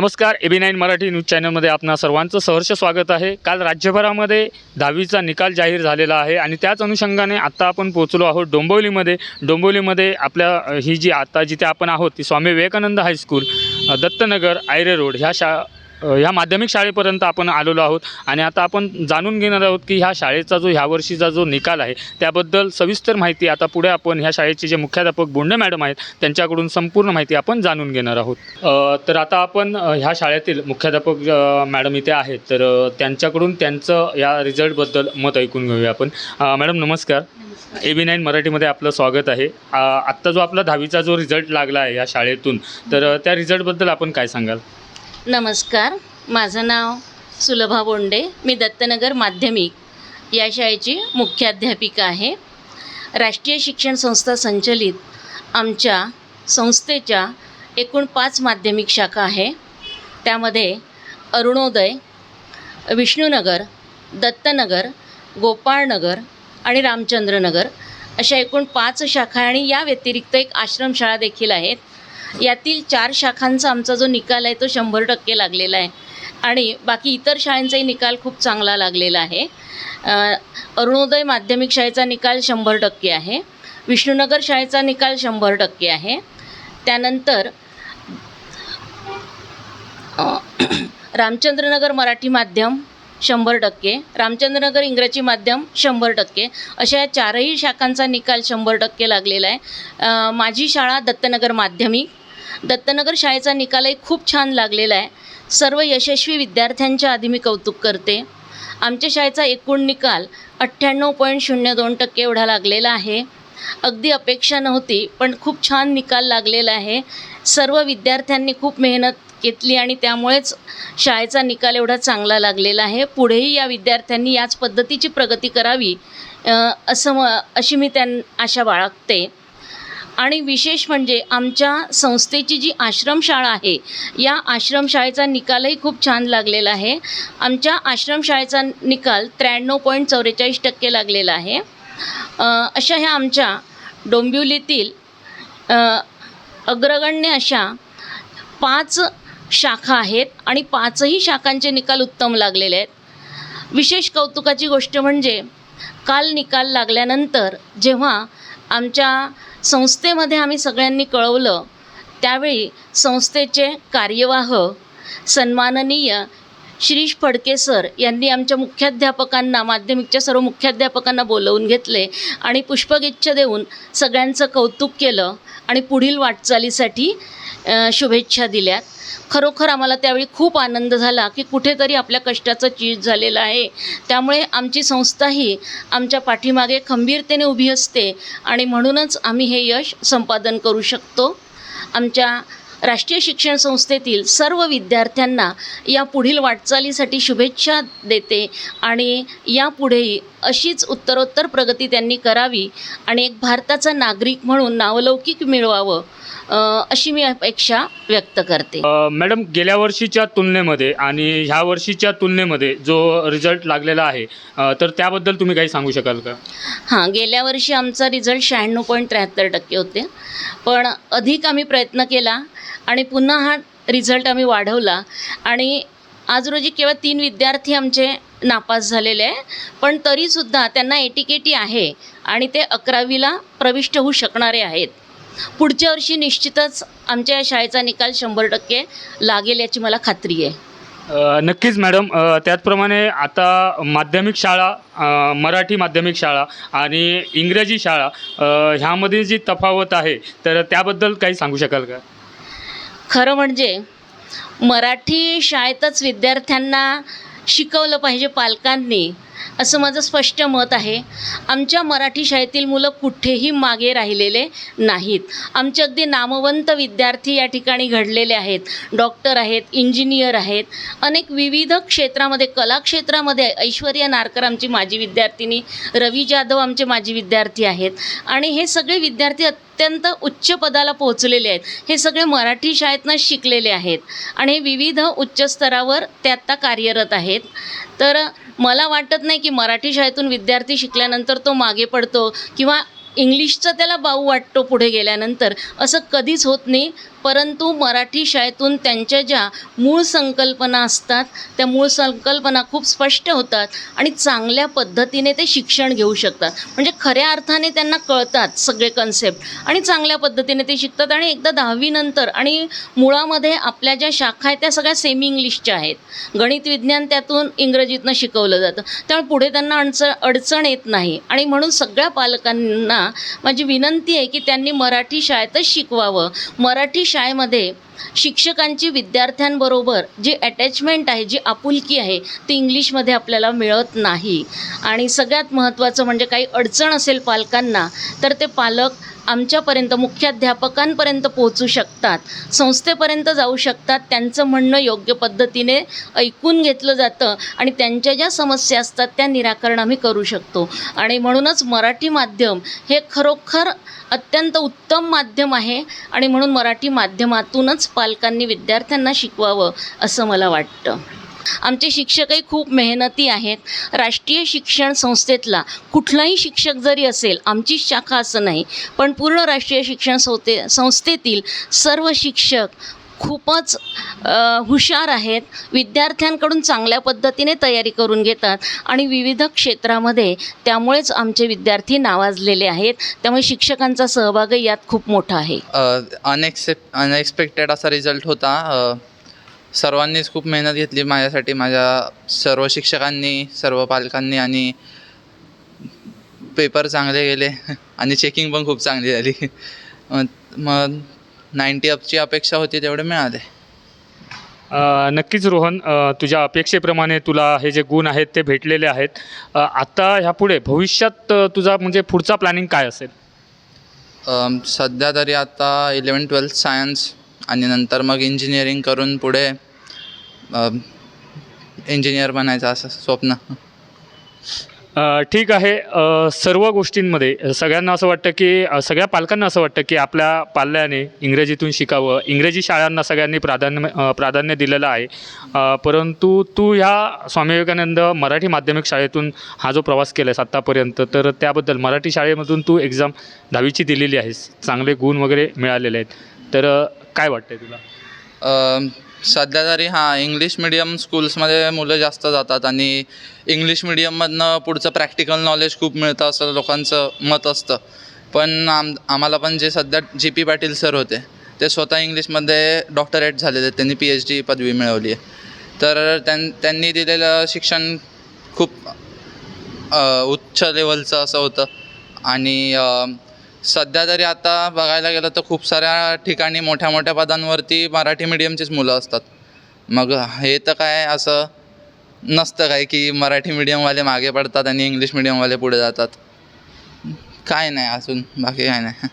नमस्कार A B nine Marathi news चॅनलमध्ये आपणा सर्वांचं सहर्ष स्वागत आहे. काल राज्यभरामध्ये दहावीचा निकाल जाहीर झालेला आहे आणि त्याच अनुषंगाने आत्ता आपण पोहोचलो आहोत डोंबिवलीमध्ये. डोंबिवलीमध्ये आपल्या ही जी आता जिथे आपण आहोत ती Swami Vivekananda high school Dattanagar Ayre road ह्या शा ह्या माध्यमिक शाळेपर्यंत आपण आलेलो आहोत आणि आता आपण जाणून घेणार आहोत की ह्या शाळेचा जो ह्या वर्षीचा जो निकाल आहे त्याबद्दल सविस्तर माहिती आता पुढे आपण ह्या शाळेचे जे मुख्याध्यापक बोंडे मॅडम आहेत त्यांच्याकडून संपूर्ण माहिती आपण जाणून घेणार आहोत. तर आता आपण ह्या शाळेतील मुख्याध्यापक मॅडम इथे आहेत तर त्यांच्याकडून त्यांचं या रिझल्टबद्दल मत ऐकून घेऊया आपण. मॅडम नमस्कार. ए बी नाईन मराठीमध्ये आपलं स्वागत आहे. आत्ता जो आपला दहावीचा जो रिझल्ट लागला आहे या शाळेतून तर त्या रिझल्टबद्दल आपण काय सांगाल? नमस्कार माझं नाव सुलभा बोंडे मी दत्तनगर माध्यमिक या शाळेची मुख्याध्यापिका आहे. राष्ट्रीय शिक्षण संस्था संचलित आमच्या संस्थेच्या एकूण पाच माध्यमिक शाखा आहे. त्यामध्ये अरुणोदय विष्णुनगर दत्तनगर गोपाळनगर आणि रामचंद्रनगर अशा एकूण पाच शाखा आणि या व्यतिरिक्त एक आश्रमशाळा देखील आहेत यातील चार शाखांचा आमचा जो निकाल आहे तो शंभर टक्के लागलेला आहे. आणि बाकी इतर शाळांचाही निकाल खूप चांगला लागलेला आहे. अरुणोदय माध्यमिक शाळेचा निकाल शंभर टक्के आहे. विष्णुनगर शाळेचा निकाल शंभर टक्के आहे. त्यानंतर रामचंद्रनगर मराठी माध्यम शंभर टक्के रामचंद्रनगर इंग्रजी माध्यम शंभर टक्के अशा या चारही शाखांचा निकाल शंभर टक्के लागलेला आहे. माझी शाळा दत्तनगर माध्यमिक दत्तनगर शाळेचा निकालही खूप छान लागलेला आहे. सर्व यशस्वी विद्यार्थ्यांच्या आधी मी कौतुक करते. आमच्या शाळेचा एकूण निकाल अठ्ठ्याण्णव पॉईंट शून्य दोन टक्के एवढा लागलेला आहे. अगदी अपेक्षा नव्हती पण खूप छान निकाल लागलेला आहे. सर्व विद्यार्थ्यांनी खूप मेहनत घेतली आणि त्यामुळेच शाळेचा निकाल एवढा चांगला लागलेला आहे. पुढेही या विद्यार्थ्यांनी याच पद्धतीची प्रगती करावी असं म अशी मी त्यां आशा बाळगते. आणि विशेष म्हणजे आमच्या संस्थेची जी आश्रमशाळा आहे या आश्रमशाळेचा निकालही खूप छान लागलेला आहे. आमच्या आश्रमशाळेचा निकाल त्र्याण्णव पॉईंट चौवेचाळीस टक्के लागलेला आहे. अशा ह्या आमच्या डोंबिवलीतील अग्रगण्य अशा पाच शाखा आहेत आणि पाचही शाखांचे निकाल उत्तम लागलेले आहेत. विशेष कौतुकाची गोष्ट म्हणजे काल निकाल लागल्यानंतर जेव्हा आमच्या संस्थेमध्ये आम्ही सगळ्यांनी कळवलं. त्यावेळी संस्थेचे कार्यवाह सन्माननीय शिरीष फडके सर यांनी आमच्या मुख्याध्यापकांना माध्यमिकच्या सर्व मुख्याध्यापकांना बोलवून घेतले आणि पुष्पगुच्छ देऊन सगळ्यांचं कौतुक केलं आणि पुढील वाटचालीसाठी शुभेच्छा दिल्यात. खरोखर आम्हाला त्यावेळी खूप आनंद झाला की कुठेतरी आपल्या कष्टाचं चीज झालेलं आहे. त्यामुळे आमची संस्थाही आमच्या पाठीमागे खंबीरतेने उभी असते आणि म्हणूनच आम्ही हे यश संपादन करू शकतो. आमच्या राष्ट्रीय शिक्षण संस्थेतील सर्व विद्यार्थ्यांना या पुढील वाटचालीसाठी शुभेच्छा देते आणि यापुढेही अशीच उत्तरोत्तर प्रगती त्यांनी करावी आणि एक भारताचा नागरिक म्हणून नावलौकिक मिळवावं अशी मी अपेक्षा व्यक्त करते. मॅडम गेल्या वर्षीच्या तुलनेमध्ये आणि ह्या वर्षीच्या तुलनेमध्ये जो रिझल्ट लागलेला आहे तर त्याबद्दल तुम्ही काही सांगू शकाल का? हां गेल्या वर्षी आमचा रिझल्ट शहाण्णव पॉईंट त्र्याहत्तर टक्के होते. पण अधिक आम्ही प्रयत्न केला आणि पुन्हा हा रिझल्ट आम्ही वाढवला. आणि आज रोजी केवळ तीन विद्यार्थी आमचे नापास झालेले आहे पण तरीसुद्धा त्यांना एटीकेटी आहे आणि ते अकरावीला प्रविष्ट होऊ शकणारे आहेत. पुढच्या वर्षी निश्चितच आमच्या या शाळेचा निकाल शंभर टक्के लागेल याची मला खात्री आहे. नक्कीच मॅडम. त्याचप्रमाणे आता माध्यमिक शाळा मराठी माध्यमिक शाळा आणि इंग्रजी शाळा ह्यामध्ये जी तफावत आहे तर त्याबद्दल काही सांगू शकाल का? खरं म्हणजे मराठी शाळेतच विद्यार्थ्यांना शिकवलं पाहिजे पालकांनी. असं माझं स्पष्ट मत आहे. आमच्या मराठी शाळेतील मुलं कुठेही मागे राहिलेले नाहीत. आमचे अगदी नामवंत विद्यार्थी या ठिकाणी घडलेले आहेत. डॉक्टर आहेत इंजिनियर आहेत. अनेक विविध क्षेत्रामध्ये कला क्षेत्रामध्ये ऐश्वर्या नारकर आमची माजी विद्यार्थिनी रवी जाधव आमचे माजी विद्यार्थी आहेत. आणि हे सगळे विद्यार्थी अत्यंत उच्च पदाला पोहोचलेले आहेत. हे सगळे मराठी शाळेतनं शिकलेले आहेत. आणि हे विविध उच्च स्तरावर ते आत्ता कार्यरत आहेत. तर मला वाटत नाही की मराठी शाळेतून विद्यार्थी शिकल्यानंतर तो मागे पडतो किंवा इंग्लिशचा त्याला बाऊ वाटतो पुढे गेल्यानंतर. असं कधीच होत नाही. परंतु मराठी शाळेतून त्यांच्या ज्या मूळ संकल्पना असतात त्या मूळ संकल्पना खूप स्पष्ट होतात आणि चांगल्या पद्धतीने ते शिक्षण घेऊ शकतात. म्हणजे खऱ्या अर्थाने त्यांना कळतात सगळे कन्सेप्ट आणि चांगल्या पद्धतीने ते शिकतात आणि एकदा दहावीनंतर आणि मुळामध्ये आपल्या ज्या शाखा आहेत त्या सगळ्या सेमी इंग्लिशच्या आहेत. गणित विज्ञान त्यातून इंग्रजीतनं शिकवलं जातं. त्यामुळे पुढे त्यांना अडचण अडचण येत नाही. आणि म्हणून सगळ्या पालकांना माझी विनंती आहे की त्यांनी मराठी शाळेतच शिकवावं. मराठी शाळेमध्ये शिक्षकांची विद्यार्थ्यांबरोबर जी अटॅचमेंट आहे जी आपुलकी आहे ती इंग्लिशमध्ये आपल्याला मिळत नाही. आणि सगळ्यात महत्त्वाचं म्हणजे काही अडचण असेल पालकांना तर ते पालक आमच्यापर्यंत मुख्याध्यापकांपर्यंत पोहोचू शकतात संस्थेपर्यंत जाऊ शकतात त्यांचं म्हणणं योग्य पद्धतीने ऐकून घेतलं जातं आणि त्यांच्या ज्या समस्या असतात त्या निराकरण आम्ही करू शकतो. आणि म्हणूनच मराठी माध्यम हे खरोखर अत्यंत उत्तम माध्यम आहे आणि म्हणून मराठी माध्यमातूनच पालकांनी विद्यार्थ्यांना शिकवावं असं मला वाटतं. आमचे शिक्षकही खूप मेहनती आहेत. राष्ट्रीय शिक्षण संस्थेतला कुठलाही शिक्षक जरी असेल आमचीच शाखा असं नाही पण पूर्ण राष्ट्रीय शिक्षण संस्थे संस्थेतील सर्व शिक्षक खूपच हुशार आहेत. विद्यार्थ्यांकडून चांगल्या पद्धतीने तयारी करून घेतात आणि विविध क्षेत्रामध्ये त्यामुळेच आमचे विद्यार्थी नावाजलेले आहेत. त्यामुळे शिक्षकांचा सहभागही यात खूप मोठा आहे. अनएक्सेप अनएक्सपेक्टेड असा रिझल्ट होता. सर्वांनीच खूप मेहनत घेतली माझ्यासाठी. माझ्या सर्व शिक्षकांनी सर्व पालकांनी आणि पेपर चांगले गेले आणि चेकिंग पण खूप चांगली झाली. मग नाईंटी अपची अपेक्षा होती तेवढे मिळाले. नक्कीच रोहन तुझ्या अपेक्षेप्रमाणे तुला हे जे गुण आहेत ते भेटलेले आहेत. आता ह्यापुढे भविष्यात तुझा म्हणजे पुढचा प्लॅनिंग काय असेल? सध्या तरी आता इलेवन ट्वेल्थ सायन्स आणि नंतर मग इंजिनिअरिंग करून पुढे इंजिनियर बनायचं असं स्वप्न. ठीक आहे. सर्व गोष्टींमध्ये सगळ्यांना असं वाटतं की सगळ्या पालकांना असं वाटतं की आपल्या पाल्याने इंग्रजीतून शिकावं. इंग्रजी शाळांना सगळ्यांनी प्राधान्य प्राधान्य दिलेलं आहे. परंतु तू ह्या स्वामी विवेकानंद मराठी माध्यमिक शाळेतून हा जो प्रवास केला आहेस आत्तापर्यंत तर त्याबद्दल मराठी शाळेमधून तू एक्झाम दहावीची दिलेली आहेस. चांगले गुण वगैरे मिळालेले आहेत. तर काय वाटतंय तुला? सध्या तरी हां इंग्लिश मिडियम स्कूल्समध्ये मुलं जास्त जातात आणि इंग्लिश मिडियममधनं पुढचं प्रॅक्टिकल नॉलेज खूप मिळतं असं लोकांचं मत असतं. पण आम आम्हाला पण जे सध्या जी पी पाटील सर होते ते स्वतः इंग्लिशमध्ये डॉक्टरेट झालेले आहेत. त्यांनी पी एच डी पदवी मिळवली आहे. तर त्यां त्यांनी दिलेलं शिक्षण खूप अ, उच्च लेवलचं असं होतं. आणि अ, सध्या तरी आता बघायला गेलं तर खूप साऱ्या ठिकाणी मोठ्या मोठ्या पदांवरती मराठी मीडियमचीच मुलं असतात. मग हे तर काय असं नसतं काय की मराठी मीडियमवाले मागे पडतात आणि इंग्लिश मीडियमवाले पुढे जातात. काय नाही अजून बाकी काय नाही.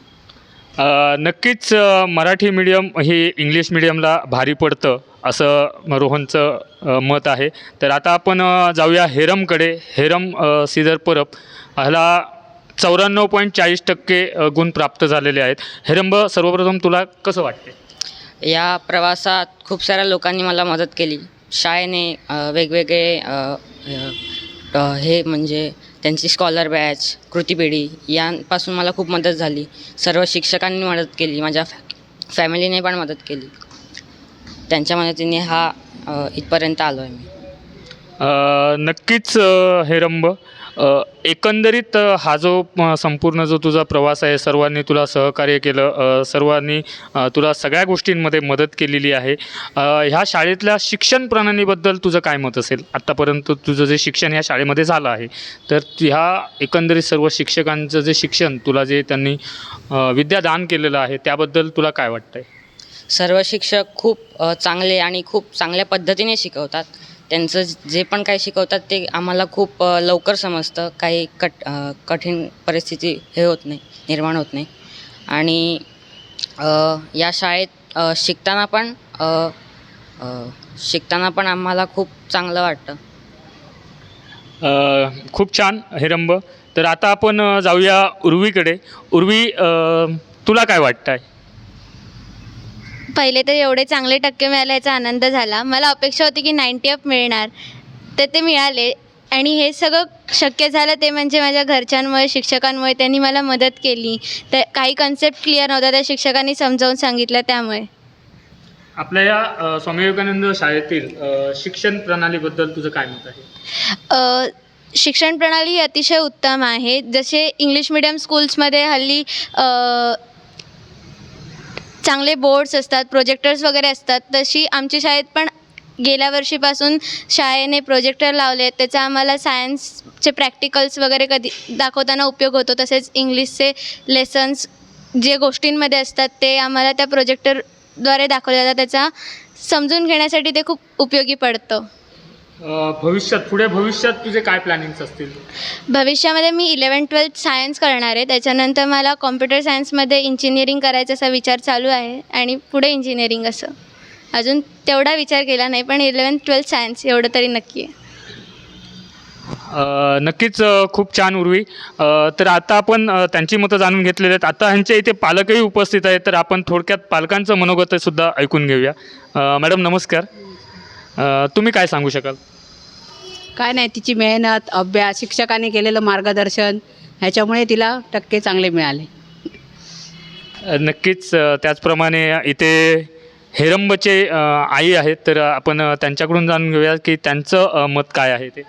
नक्कीच मराठी मीडियम हे इंग्लिश मिडियमला भारी पडतं असं रोहनचं मत आहे. तर आता आपण जाऊया हेरमकडे हेरम सीझर परब. ह्याला चौऱ्याण्णव पॉईंट चाळीस टक्के गुण प्राप्त झालेले आहेत. हेरंब सर्वप्रथम तुला कसं वाटते या प्रवासात खूप साऱ्या लोकांनी मला मदत केली. शाळेने वेगवेगळे हे म्हणजे त्यांची स्कॉलर बॅच कृतीपेढी यांपासून मला खूप मदत झाली. सर्व शिक्षकांनी मदत केली माझ्या फॅ फॅमिलीने पण मदत केली. त्यांच्या मदतीने हा इथपर्यंत आलो आहे मी नक्कीच हेरंब एकंदरीत हा जो संपूर्ण जो तुझा प्रवास आहे सर्वांनी तुला सहकार्य केलं सर्वांनी तुला सगळ्या गोष्टींमध्ये मदत केलेली आहे. ह्या शाळेतल्या शिक्षण प्रणालीबद्दल तुझं काय मत असेल? आत्तापर्यंत तुझं जे शिक्षण ह्या शाळेमध्ये झालं आहे तर ह्या एकंदरीत सर्व शिक्षकांचं जे शिक्षण तुला जे त्यांनी विद्यादान केलेलं आहे त्याबद्दल तुला काय वाटतं आहे सर्व शिक्षक खूप चांगले आणि खूप चांगल्या पद्धतीने शिकवतात. त्यांचं जे पण काही शिकवतात ते आम्हाला खूप लवकर समजतं. काही कट कठीण परिस्थिती हे होत नाही निर्माण होत नाही. आणि या शाळेत शिकताना पण शिकताना पण आम्हाला खूप चांगलं वाटतं. खूप छान हेरंब तर आता आपण जाऊया उर्वीकडे. उर्वी तुला काय वाटतं आहे पहिले तर एवढे चांगले टक्के मिळाले याचा आनंद झाला. मला अपेक्षा होती की नाईंटी अप मिळणार. तर ते मिळाले. आणि हे सगळं शक्य झालं ते म्हणजे माझ्या घरच्यांमुळे शिक्षकांमुळे त्यांनी मला मदत केली. तर काही कन्सेप्ट क्लिअर नव्हता त्या शिक्षकांनी समजावून सांगितलं त्यामुळे. आपल्या या स्वामी विवेकानंद शाळेतील शिक्षण प्रणालीबद्दल तुझं काय मत आहे? शिक्षण प्रणाली ही अतिशय उत्तम आहे. जसे इंग्लिश मिडियम स्कूल्समध्ये हल्ली चांगले बोर्ड्स असतात प्रोजेक्टर्स वगैरे असतात तशी आमच्या शाळेत पण गेल्या वर्षीपासून शाळेने प्रोजेक्टर लावले आहेत. त्याचा आम्हाला सायन्सचे प्रॅक्टिकल्स वगैरे कधी दाखवताना उपयोग होतो तसेच इंग्लिशचे लेसन्स जे गोष्टींमध्ये असतात ते आम्हाला त्या प्रोजेक्टरद्वारे दाखवले जातात. त्याचा समजून घेण्यासाठी ते खूप उपयोगी पडतं. भविष्यात पुढे भविष्यात तुझे काय प्लॅनिंग्स असतील? भविष्यामध्ये मी इलेवन ट्वेल्थ सायन्स करणार आहे. त्याच्यानंतर मला कॉम्प्युटर सायन्समध्ये इंजिनिअरिंग करायचा असा विचार चालू आहे आणि पुढे इंजिनिअरिंग असं. अजून तेवढा विचार केला नाही पण इलेवन ट्वेल्थ सायन्स एवढं तरी नक्की आहे. अ, नक्कीच अ, खूप छान उर्वी. अ, तर आता आपण अ, त्यांची मतं जाणून घेतलेली आहेत. आता ह्यांच्या इथे पालकही उपस्थित आहेत तर आपण थोडक्यात पालकांचं मनोगत सुद्धा ऐकून घेऊया. अ, मॅडम नमस्कार. अ, तुम्ही काय सांगू शकाल? काय नाही तिची मेहनत अभ्यास शिक्षकाने केलेलं मार्गदर्शन ह्याच्यामुळे तिला टक्के चांगले मिळाले. अ, नक्कीच अ, त्याचप्रमाणे इथे हेरंबचे अ, आई आहेत तर आपण अ, त्यांच्याकडून जाणून घेऊया की त्यांचं अ, मत काय आहे ते.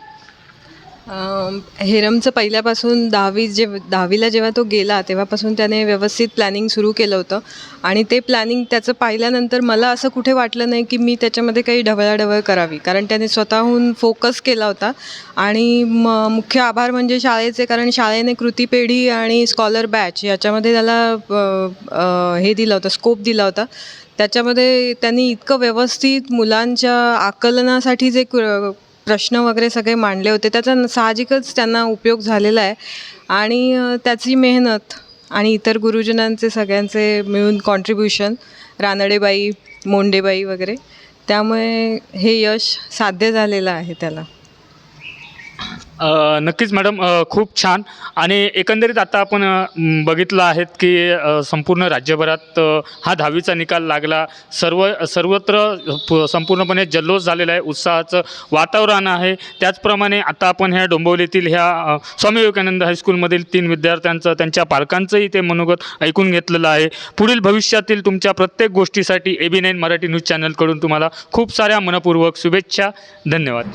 हेरमचं पहिल्यापासून दहावी जे दहावीला जेव्हा तो गेला तेव्हापासून त्याने व्यवस्थित प्लॅनिंग सुरू केलं होतं. आणि ते प्लॅनिंग त्याचं पाहिल्यानंतर मला असं कुठे वाटलं नाही की मी त्याच्यामध्ये काही ढवळाढवळ करावी. कारण त्याने स्वतःहून फोकस केला होता. आणि म मुख्य आभार म्हणजे शाळेचे कारण शाळेने कृती पेढी आणि स्कॉलर बॅच याच्यामध्ये त्याला हे दिलं होतं स्कोप दिला होता. त्याच्यामध्ये त्यांनी इतकं व्यवस्थित मुलांच्या आकलनासाठी जे प्रश्न वगैरे सगळे मांडले होते. त्याचा साहजिकच त्यांना उपयोग झालेला आहे. आणि त्याची मेहनत आणि इतर गुरुजनांचे सगळ्यांचे मिळून कॉन्ट्रीब्युशन रानडेबाई मोंडेबाई वगैरे त्यामुळे हे यश साध्य झालेलं आहे त्याला. नक्कीच मॅडम. खूप छान. आणि एकंदरीत आता आपण बघितलं आहेत की संपूर्ण राज्यभरात हा दहावीचा निकाल लागला. सर्व सर्वत्र प- संपूर्णपणे जल्लोष झालेला आहे. उत्साहाचं वातावरण आहे. त्याचप्रमाणे आता आपण ह्या डोंबिवलीतील ह्या स्वामी विवेकानंद हायस्कूलमधील तीन विद्यार्थ्यांचं त्यांच्या पालकांचंही ते मनोगत ऐकून घेतलेलं आहे. पुढील भविष्यातील तुमच्या प्रत्येक गोष्टीसाठी A B nine Marathi news चॅनलकडून तुम्हाला खूप साऱ्या मनपूर्वक शुभेच्छा. धन्यवाद.